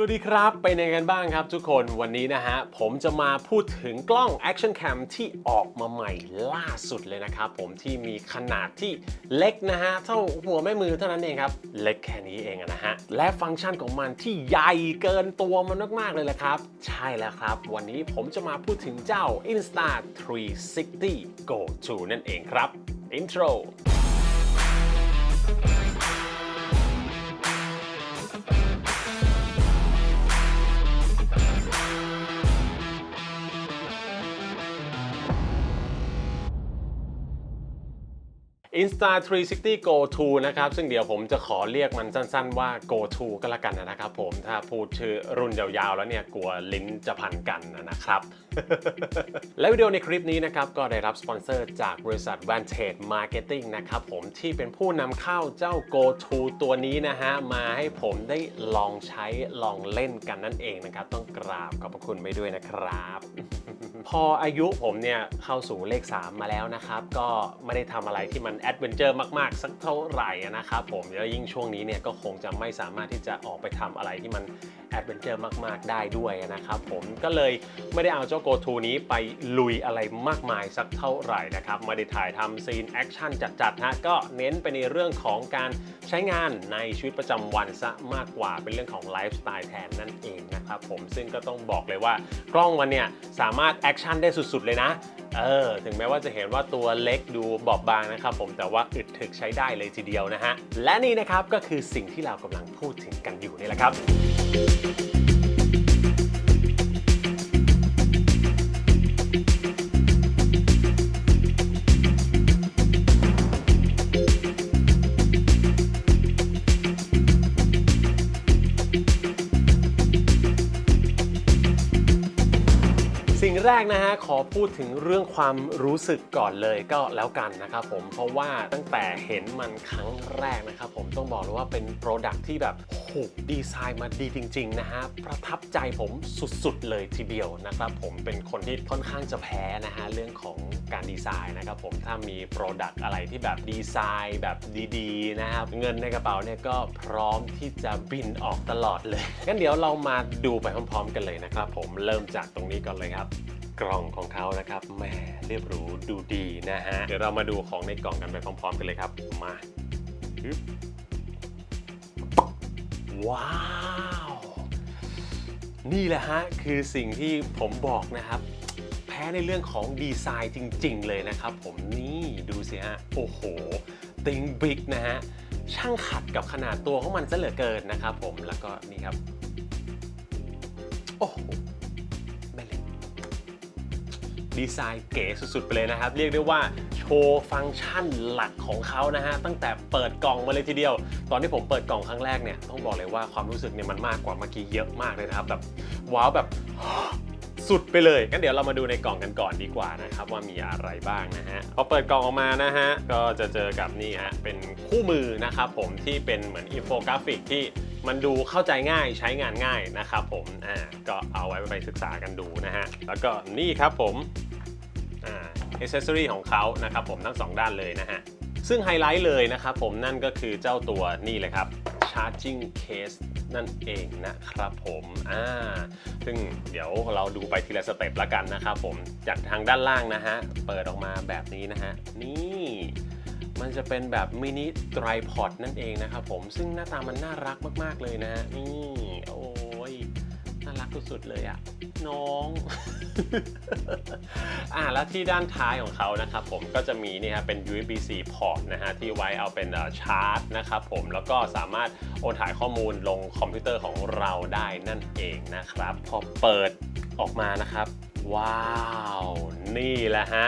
สวัสดีครับ เป็นยังไงกันบ้างครับทุกคนวันนี้นะฮะ ผมจะมาพูดถึงกล้อง Action Cam ที่ออกมาใหม่ล่าสุดเลยนะครับผมที่มีขนาดที่เล็กนะฮะ เท่าหัวแม่มือเท่านั้นเองครับ เล็กแค่นี้เองนะฮะ และฟังก์ชันของมันที่ใหญ่เกินตัวมันมาก ๆ เลยแหละครับ ใช่แล้วครับ วันนี้ผมจะมาพูดถึงเจ้า Insta 360 Go 2นั่นเองครับ Intro Insta 360 Go To นะครับ ซึ่งเดี๋ยวผมจะขอเรียกมันสั้นๆว่า Go To ก็แล้วกันนะครับผม ถ้าพูดชื่อรุ่นยาวๆ แล้วเนี่ย กลัวลิ้นจะพันกันนะครับ และวิดีโอในคลิปนี้นะครับ ก็ได้รับสปอนเซอร์จากบริษัท Vantage Marketing นะครับผมที่เป็นผู้นำเข้าเจ้า Go To ตัวนี้นะฮะ มาให้ผมได้ลองใช้ลองเล่นกันนั่นเองนะครับ ต้องกราบขอบพระคุณไปด้วยนะครับ พออายุผมเนี่ยเข้าสู่เลข 3 มาแล้วนะครับ ก็ไม่ได้ทำอะไรที่มันแอดเวนเจอร์มากๆ สักเท่าไหร่นะครับผมแล้วยิ่งช่วงนี้เนี่ยก็คงจะไม่สามารถที่จะออกไปทำอะไรที่มันแอดเวนเจอร์มากๆ ได้ด้วยนะครับผมก็เลยไม่ได้เอาเจ้า Go To นี้ไปลุยอะไรมากมายสักเท่าไหร่นะครับไม่ได้ถ่ายทำซีนแอคชั่นจัดๆฮะก็เน้นไปในเรื่องของการใช้งานในชีวิตประจำวันซะมากกว่าเป็นเรื่องของไลฟ์สไตล์แทนนั่นเองนะครับผมซึ่งก็ต้องบอกเลยว่ากล้องมันเนี่ยสามารถแอคชั่นได้สุดๆเลยนะ เออ ถึงแม้ว่าจะเห็นว่าตัวเล็กดูบอบบางนะครับผม แต่ว่าอึดถึกใช้ได้เลยทีเดียวนะฮะ และนี่นะครับก็คือสิ่งที่เรากำลังพูดถึงกันอยู่นี่แหละครับ กนะฮะขอพูดถึงเรื่องความรู้สึกก่อนเลยก็แล้วกันนะครับผมเพราะว่าตั้งแต่เห็นมันครั้งแรกนะครับผมต้องบอกเลยว่าเป็นโปรดักที่แบบโหดีไซน์มาดีจริง ๆ นะฮะประทับใจผมสุดๆเลยทีเดียวนะครับผมเป็นคนที่ค่อนข้างจะแพ้นะฮะเรื่องของการดีไซน์นะครับผมถ้ามีโปรดักอะไรที่แบบดีไซน์แบบดีๆนะครับเงินในกระเป๋าเนี่ยก็พร้อมที่จะบินออกตลอดเลยงั้นเดี๋ยวเรามาดูไปพร้อมๆ กันเลยนะครับผมเริ่มจากตรงนี้ก่อนเลยครับ กล่องของเขานะครับแหมเรียบหรูดูดีนะฮะ เดี๋ยวเรามาดูของในกล่องกันไปพร้อม ๆ กันเลยครับ มาว้าว นี่แหละฮะ คือสิ่งที่ผมบอกนะครับ แพ้ในเรื่องของดีไซน์จริง ๆ เลยนะครับ ผมนี่ดูสิฮะ โอ้โหติงบิ๊กนะฮะ ช่างขัดกับขนาดตัวของมันซะเหลือเกินนะครับผมแล้วก็นี่ครับ โอ้โห ดีไซน์เก๋สุดๆ ไปเลยนะครับ เรียกได้ว่าโชว์ฟังก์ชันหลักของเขานะฮะ ตั้งแต่เปิดกล่องมาเลยทีเดียว ตอนที่ผมเปิดกล่องครั้งแรกเนี่ย ต้องบอกเลยว่าความรู้สึกเนี่ยมันมากกว่าเมื่อกี้เยอะมากเลยนะครับ แบบว้าวแบบสุดไปเลยงั้นเดี๋ยวเรามาดูในกล่องกันก่อนดีกว่านะครับ ว่ามีอะไรบ้างนะฮะพอเปิดกล่องออกมานะฮะ ก็จะเจอกับนี่ฮะเป็นคู่มือนะครับผมที่เป็นเหมือนอินโฟกราฟิกที่มันดูเข้าใจง่ายใช้งานง่ายนะครับผม อ่า ก็เอาไว้ไปศึกษากันดูนะฮะ แล้วก็นี่ครับผม อ่าอ c เซอรีของเขานะครับผมทั้งสองด้านเลยนะฮะ ซึ่งไฮไลท์เลยนะครับผมนั่นก็คือเจ้าตัวนี่เลยครับ charging case นั่นเองนะครับผมอ่าซึ่งเดี๋ยวเราดูไปทีละสเต็ปละกันนะครับผมจากทางด้านล่างนะฮะ เปิดออกมาแบบนี้นะฮะ นี่มันจะเป็นแบบมินิไตรพอดนั่นเองนะครับผมซึ่งหน้าตามันน่ารักมาก ๆ เลยนะฮะนี่โอ้ น่ารักสุดๆเลยอะ่ะ น้อง อ่าแล้วที่ด้านท้ายของเขานะครับผมก็จะมีนี่ฮะเป็น USB-C port นะฮะที่ไว้เอาเป็นชาร์จนะครับผมแล้วก็สามารถโอนถ่ายข้อมูลลงคอมพิวเตอร์ของเราได้นั่นเองนะครับ พอเปิดออกมานะครับ ว้าว นี่แหละฮะ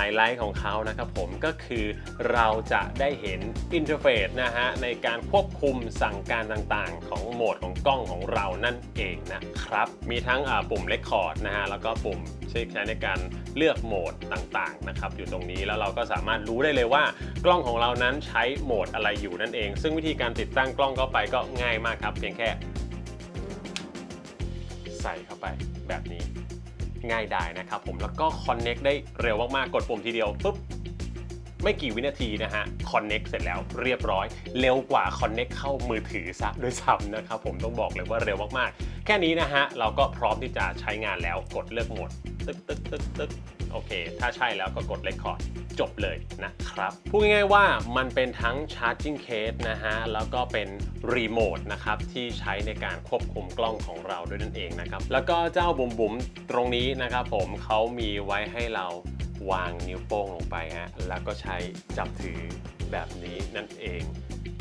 ไฮไลท์ของเขานะครับผมก็คือเราจะได้เห็นอินเทอร์เฟซนะฮะในการควบคุมสั่งการต่างๆ ของโหมดของกล้องของเรานั่นเองนะครับ มีทั้งปุ่มเลคคอร์ดนะฮะแล้วก็ปุ่มใช้ในการเลือกโหมดต่างๆนะครับอยู่ตรงนี้แล้วเราก็สามารถรู้ได้เลยว่ากล้องของเรานั้นใช้โหมดอะไรอยู่นั่นเอง ซึ่งวิธีการติดตั้งกล้องเข้าไปก็ง่ายมากครับ เพียงแค่ ใส่เข้าไปแบบนี้ ง่ายได้นะครับผมแล้วก็ Connect ได้เร็วมากๆ กดปุ่มทีเดียวปุ๊บไม่กี่วินาทีนะฮะ Connect เสร็จแล้วเรียบร้อย เร็วกว่า Connect เข้ามือถือซะด้วยซ้ำนะครับผมต้องบอกเลยว่าเร็วมากๆ แค่นี้นะฮะ เราก็พร้อมที่จะใช้งานแล้วกดเลือกโหมด ตึ๊กตึ๊กตึ๊กตึ๊กโอเค ถ้าใช่แล้วก็กด Record จบเลยนะครับ พูดง่ายๆว่ามันเป็นทั้ง Charging Case นะฮะ แล้วก็เป็นรีโมทนะครับ ที่ใช้ในการควบคุมกล้องของเราด้วยนั่นเองนะครับ แล้วก็เจ้าบุ๋มบุ๋มๆตรงนี้นะครับผมเขามีไว้ให้เราวางนิ้วโป้งลงไปฮะ แล้วก็ใช้จับถือแบบนี้นั่นเอง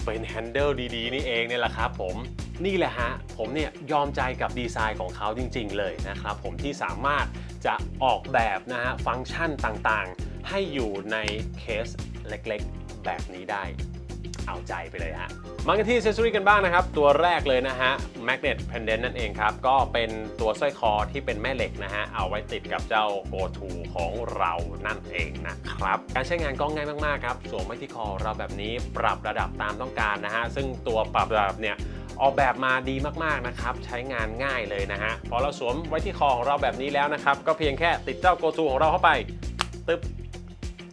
เป็นแฮนเดิลดีๆ นี่เองเนี่ยแหละครับผมนี่แหละฮะ ผมเนี่ยยอมใจกับดีไซน์ของเขาจริงๆเลยนะครับ ผมที่สามารถจะออกแบบนะฮะฟังก์ชันต่างๆ ให้อยู่ในเคสเล็กๆ แบบนี้ได้ เอาใจไปเลยฮะ มากันที่ accessory กันบ้างนะครับ ตัวแรกเลยนะฮะ magnet pendant นั่นเองครับ ก็เป็นตัวสร้อยคอที่เป็นแม่เหล็กนะฮะ เอาไว้ติดกับเจ้า go to ของเรานั่นเองนะครับ การใช้งานก็ง่ายมากๆครับสวมไว้ที่คอเราแบบนี้ปรับระดับตามต้องการนะฮะ ซึ่งตัวปรับระดับเนี่ยออกแบบมาดีมากๆนะครับ ใช้งานง่ายเลยนะฮะ พอเราสวมไว้ที่คอของเราแบบนี้แล้วนะครับ ก็เพียงแค่ติดเจ้า go to ของเราเข้าไปตึ๊บ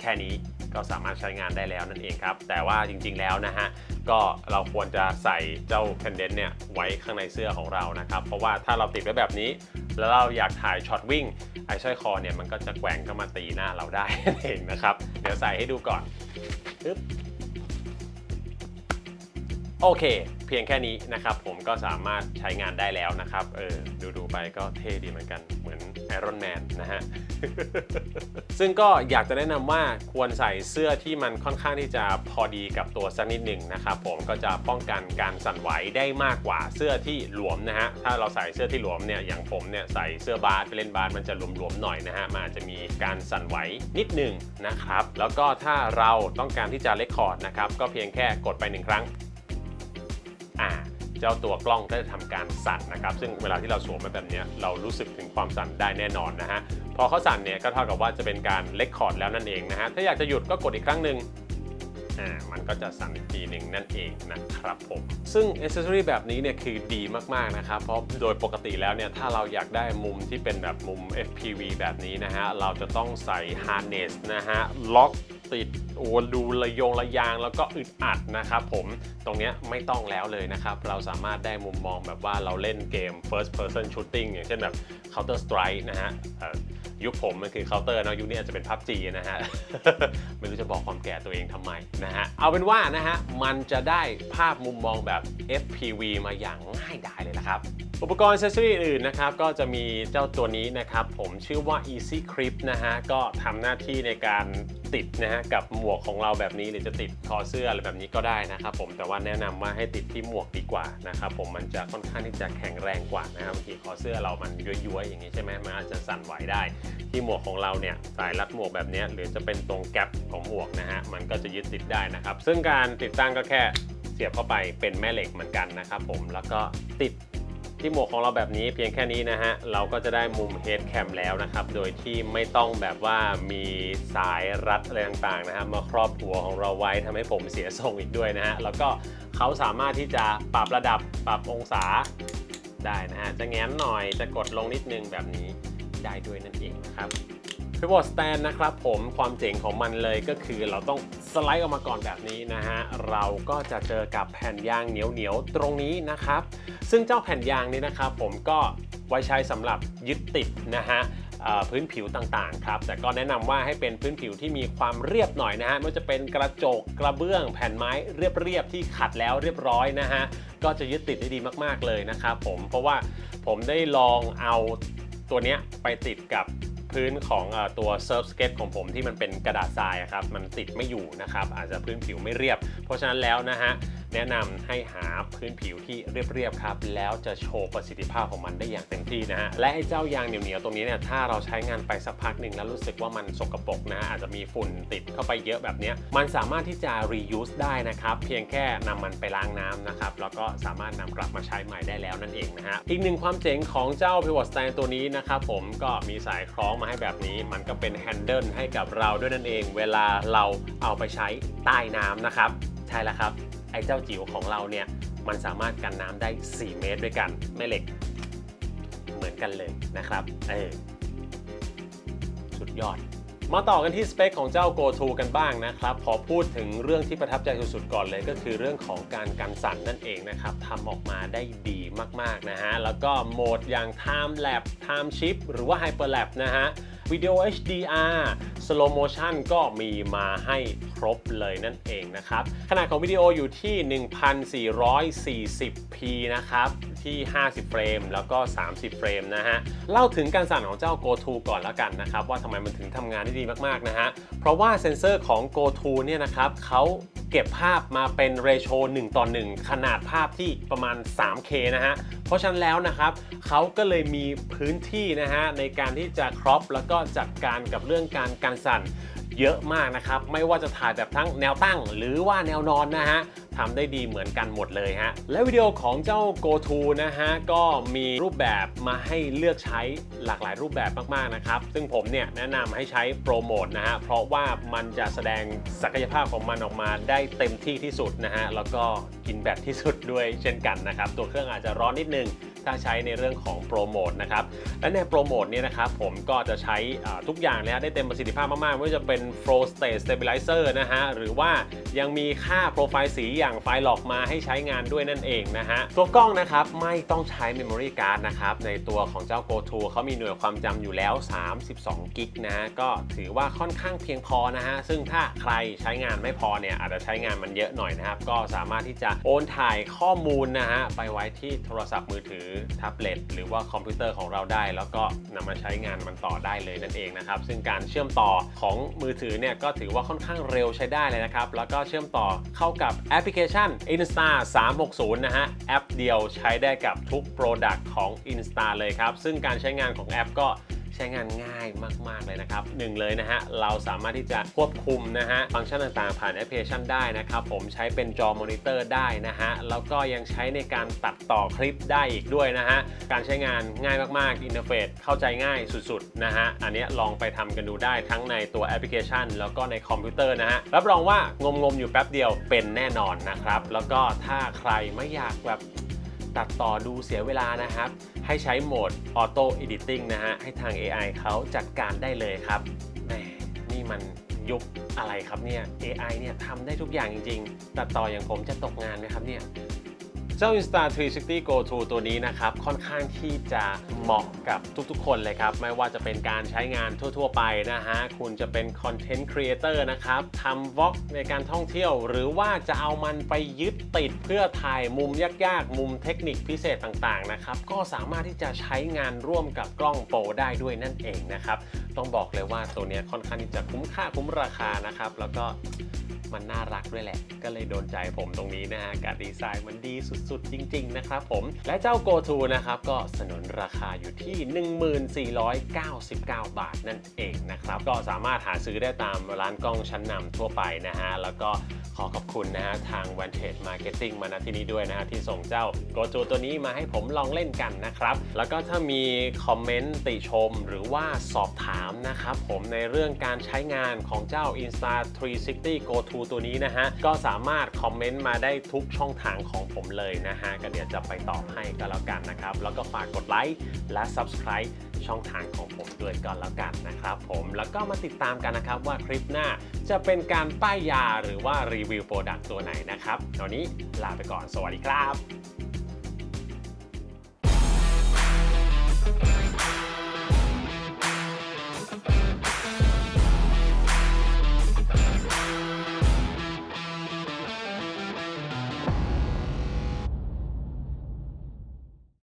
แค่นี้ก็สามารถใช้งานได้แล้วนั่นเองครับ แต่ว่าจริงๆแล้วนะฮะ ก็เราควรจะใส่เจ้าแพนเดนต์เนี่ยไว้ข้างในเสื้อของเรานะครับ เพราะว่าถ้าเราติดไว้แบบนี้ แล้วเราอยากถ่ายช็อตวิ่งไอ้สร้อยคอเนี่ยมันก็จะแกว่งเข้ามาตีหน้าเราได้นั่นเองนะครับ เดี๋ยวใส่ให้ดูก่อนปึ๊บ โอเค เพียงแค่นี้นะครับผมก็สามารถใช้งานได้แล้วนะครับเออดูดูไปก็เท่ดีเหมือนกันเหมือนไอรอนแมนนะฮะ ซึ่งก็อยากจะแนะนำว่าควรใส่เสื้อที่มันค่อนข้างที่จะพอดีกับตัวสักนิดหนึ่งนะครับผมก็จะป้องกันการสั่นไหวได้มากกว่าเสื้อที่หลวมนะฮะถ้าเราใส่เสื้อที่หลวมเนี่ยอย่างผมเนี่ยใส่เสื้อบาสไปเล่นบาสมันจะหลวมๆหน่อยนะฮะมันอาจจะมีการสั่นไหวนิดหนึ่งนะครับแล้วก็ถ้าเราต้องการที่จะเลคคอร์ดนะครับก็เพียงแค่กดไปหนึ่งครั้ง เจ้าตัวกล้องก็จะทำการสั่นนะครับ ซึ่งเวลาที่เราสวมไปแบบนี้เรารู้สึกถึงความสั่นได้แน่นอนนะฮะพอเขาสั่นเนี่ยก็เท่ากับว่าจะเป็นการเลคคอร์ดแล้วนั่นเองนะฮะถ้าอยากจะหยุดก็กดอีกครั้งหนึ่งอ่ามันก็จะสั่นอีกทีหนึ่งนั่นเองนะครับผม ซึ่งอ c c e s s o r y แบบนี้เนี่ยคือดีมากๆนะครับ เพราะโดยปกติแล้วเนี่ยถ้าเราอยากได้มุมที่เป็นแบบมุม FPV แบบนี้นะฮะเราจะต้องใส่ harness นะฮะล็อก ติดโอ้ดูระยงระยางแล้วก็อึดอัดนะครับผมตรงนี้ไม่ต้องแล้วเลยนะครับเราสามารถได้มุมมองแบบว่าเราเล่นเกม first person shooting อย่างเช่นแบบ counter strike นะฮะยุคผมมันคือ counter เนะยุคนี้อาจจะเป็น PUBG นะฮะ ไม่รู้จะบอกความแก่ตัวเองทำไมนะฮะ เอาเป็นว่านะฮะ มันจะได้ภาพมุมมองแบบ FPV มาอย่างง่ายดายเลยนะครับอุปกรณ์ accessory อื่นนะครับก็จะมีเจ้าตัวนี้นะครับผมชื่อว่า Easy Grip นะฮะก็ทำหน้าที่ในการติดนะฮะกับหมวกของเราแบบนี้หรือจะติดคอเสื้ออะไรแบบนี้ก็ได้นะครับผมแต่ว่าแนะนำว่าให้ติดที่หมวกดีกว่านะครับผมมันจะค่อนข้างที่จะแข็งแรงกว่านะครับบางทีคอเสื้อเรามันย้วยๆอย่างนี้ใช่ไหมมันอาจจะสั่นไหวได้ ที่หมวกของเราเนี่ยสายรัดหมวกแบบนี้หรือจะเป็นตรงแก๊ปของหมวกนะฮะมันก็จะยึดติดได้นะครับซึ่งการติดตั้งก็แค่เสียบเข้าไปเป็นแม่เหล็กเหมือนกันนะครับผมแล้วก็ติด ที่หมวกของเราแบบนี้เพียงแค่นี้นะฮะ เราก็จะได้มุมเฮดแคมแล้วนะครับ โดยที่ไม่ต้องแบบว่ามีสายรัดอะไรต่างๆนะฮะมาครอบหัวของเราไว้ทำให้ผมเสียทรงอีกด้วยนะฮะ แล้วก็เขาสามารถที่จะปรับระดับปรับองศาได้นะฮะ จะแง้มหน่อยจะกดลงนิดนึงแบบนี้ได้ด้วยนั่นเองนะครับ p i v o t stand นะครับผมความเจ๋งของมันเลยก็คือเราต้องสไลด์ออกมาก่อนแบบนี้นะฮะ เราก็จะเจอกับแผ่นยางเหนียวๆตรงนี้นะครับ ซึ่งเจ้าแผ่นยางนี้นะครับผมก็ไว้ใช้สำหรับยึดติดนะฮะพื้นผิวต่างๆครับ แต่ก็แนะนำว่าให้เป็นพื้นผิวที่มีความเรียบหน่อยนะฮะไม่ว่าจะเป็นกระจกกระเบื้องแผ่นไม้เรียบๆที่ขัดแล้วเรียบร้อยนะฮะก็จะยึดติดได้ดีมากๆเลยนะครับผมเพราะว่าผมได้ลองเอาตัวนี้ไปติดกับ พื้นของตัวเซิร์ฟสเก็ตของผมที่มันเป็นกระดาษทรายครับมันติดไม่อยู่นะครับอาจจะพื้นผิวไม่เรียบ เพราะฉะนั้นแล้วนะฮะ แนะนำให้หาพื้นผิวที่เรียบๆครับ แล้วจะโชว์ประสิทธิภาพของมันได้อย่างเต็มที่นะฮะและไอ้เจ้ายางเหนียวๆตรงนี้เนี่ยถ้าเราใช้งานไปสักพักหนึ่งแล้วรู้สึกว่ามันสกปรกนะฮะอาจจะมีฝุ่นติดเข้าไปเยอะแบบนี้มันสามารถที่จะ reuse ได้นะครับเพียงแค่นำมันไปล้างน้ำนะครับแล้วก็สามารถนำกลับมาใช้ใหม่ได้แล้วนั่นเองนะฮะอีกหนึ่งความเจ๋งของเจ้า pivot stand ตัวนี้นะครับผมก็มีสายคล้องมาให้แบบนี้ มันก็เป็นแฮนเดิลให้กับเราด้วยนั่นเอง เวลาเราเอาไปใช้ใต้น้ำนะครับใช่แล้วครับ ไอ้เจ้าจิ๋วของเราเนี่ยมันสามารถกันน้ำได้ 4 เมตรด้วยกันแม่เหล็ก เหมือนกันเลยนะครับเออสุดยอด มาต่อกันที่สเปคของเจ้า Go To กันบ้างนะครับ ขอพูดถึงเรื่องที่ประทับใจสุดๆก่อนเลย ก็คือเรื่องของการกันสั่นนั่นเองนะครับทำออกมาได้ดีมากๆนะฮะ แล้วก็โหมดอย่าง Time Lap Time Shift หรือว่า Hyper Lap นะฮะ วิดีโอ HDR Slow Motion ก็มีมาให้ครบเลยนั่นเองนะครับ ขนาดของวิดีโออยู่ที่ 1440p นะครับ ที่ 50 เฟรม แล้วก็ 30 เฟรมนะฮะ เล่าถึงการสั่นของเจ้า Go To ก่อนแล้วกันนะครับ ว่าทำไมมันถึงทำงานได้ดีมากๆนะฮะ เพราะว่าเซ็นเซอร์ของ Go To เนี่ยนะครับเขาเก็บภาพมาเป็นเรโช1ต่อ 1 ขนาดภาพที่ประมาณ 3K นะฮะ เพราะฉะนั้นแล้วนะครับเขาก็เลยมีพื้นที่นะฮะในการที่จะครอปแล้วก็จัดการกับเรื่องการการสั่นเยอะมากนะครับ ไม่ว่าจะถ่ายแบบทั้งแนวตั้งหรือว่าแนวนอนนะฮะ ทำได้ดีเหมือนกันหมดเลยฮะ และวิดีโอของเจ้า Go To นะฮะ ก็มีรูปแบบมาให้เลือกใช้หลากหลายรูปแบบมากๆนะครับ ซึ่งผมเนี่ยแนะนำให้ใช้โปรโมทนะฮะ เพราะว่ามันจะแสดงศักยภาพของมันออกมาได้เต็มที่ที่สุดนะฮะ แล้วก็กินแบตที่สุดด้วยเช่นกันนะครับ ตัวเครื่องอาจจะร้อนนิดนึงถ้าใช้ในเรื่องของโปรโมทนะครับ และในโปรโมทเนี่ยนะครับผมก็จะใช้ทุกอย่างเลยฮะได้เต็มประสิทธิภาพมากๆ ไม่ว่าจะเป็น Flow State Stabilizer นะฮะ หรือว่ายังมีค่าโปรไฟล์สีอย่างไฟล์หลอกมาให้ใช้งานด้วยนั่นเองนะฮะ ตัวกล้องนะครับไม่ต้องใช้ Memory Card นะครับ ในตัวของเจ้า Go To เขามีหน่วยความจำอยู่แล้ว 32กิกนะฮะก็ถือว่าค่อนข้างเพียงพอนะฮะ ซึ่งถ้าใครใช้งานไม่พอเนี่ยอาจจะใช้งานมันเยอะหน่อยนะครับ ก็สามารถที่จะโอนถ่ายข้อมูลนะฮะไปไว้ที่โทรศัพท์มือถือแท็บเล็ตหรือว่าคอมพิวเตอร์ของเราได้ แล้วก็นำมาใช้งานมันต่อได้เลยนั่นเองนะครับ ซึ่งการเชื่อมต่อของมือถือเนี่ยก็ถือว่าค่อนข้างเร็วใช้ได้เลยนะครับ แล้วก็เชื่อมต่อเข้ากับแอปพลิเคชัน Insta 360 นะฮะแอปเดียวใช้ได้กับทุก Product ของ Insta เลยครับ ซึ่งการใช้งานของแอปก็ ใช้งานง่ายมาก ๆ เลยนะครับหนึ่งเลยนะฮะเราสามารถที่จะควบคุมนะฮะฟังก์ชันต่างๆ ผ่านแอปพลิเคชันได้นะครับผมใช้เป็นจอมอนิเตอร์ได้นะฮะแล้วก็ยังใช้ในการตัดต่อคลิปได้อีกด้วยนะฮะการใช้งานง่ายมากๆอินเทอร์เฟซเข้าใจง่ายสุดๆนะฮะอันนี้ลองไปทำกันดูได้ทั้งในตัวแอปพลิเคชัน แล้วก็ในคอมพิวเตอร์นะฮะรับรองว่างมๆอยู่แป๊บเดียวเป็นแน่นอนนะครับแล้วก็ถ้าใครไม่อยากแบบ ตัดต่อดูเสียเวลานะครับ ให้ใช้โหมด Auto Editing นะฮะ ให้ทาง AI เขาจัดการได้เลยครับแหมนี่มันยุคอะไรครับเนี่ย AI เนี่ยทำได้ทุกอย่างจริง ๆ ตัดต่ออย่างผมจะตกงานไหมครับเนี่ย เจ้า Insta 360 Go To ตัวนี้นะครับ ค่อนข้างที่จะเหมาะกับทุกๆ คนเลยครับ ไม่ว่าจะเป็นการใช้งานทั่ว ๆ ไปนะฮะ คุณจะเป็นคอนเทนต์ครีเอเตอร์นะครับทำวอล์กในการท่องเที่ยว หรือว่าจะเอามันไปยึดติดเพื่อถ่ายมุมยากๆ มุมเทคนิคพิเศษต่างๆ นะครับ ก็สามารถที่จะใช้งานร่วมกับกล้องโปรได้ด้วยนั่นเองนะครับ ต้องบอกเลยว่าตัวนี้ค่อนข้างที่จะคุ้มค่าคุ้มราคานะครับ แล้วก็ มันน่ารักด้วยแหละ ก็เลยโดนใจผมตรงนี้นะฮะการดีไซน์มันดีสุดๆ จริง ๆ นะครับผม และเจ้า Go To นะครับ ก็สนนราคาอยู่ที่ 1499 บาทนั่นเองนะครับ ก็สามารถหาซื้อได้ตามร้านกล้องชั้นนำทั่วไปนะฮะ แล้วก็ขอขอบคุณนะฮะทาง Vantage Marketing มาณที่นี้ด้วยนะฮะที่ส่งเจ้า Go To ตัวนี้มาให้ผมลองเล่นกันนะครับ แล้วก็ถ้ามีคอมเมนต์ติชมหรือว่าสอบถามนะครับผมในเรื่องการใช้งานของเจ้า Insta 360 Go To ตัวนี้นะฮะ ก็สามารถคอมเมนต์มาได้ทุกช่องทางของผมเลยนะฮะ ก็เดี๋ยวจะไปตอบให้ก็แล้วกันนะครับ แล้วก็ฝากกดไลค์และ Subscribe ช่องทางของผมด้วยก็แล้วกันนะครับผมแล้วก็มาติดตามกันนะครับว่าคลิปหน้าจะเป็นการป้ายยาหรือว่ารีวิวโปรดักต์ตัวไหนนะครับตอนนี้ลาไปก่อนสวัสดีครับ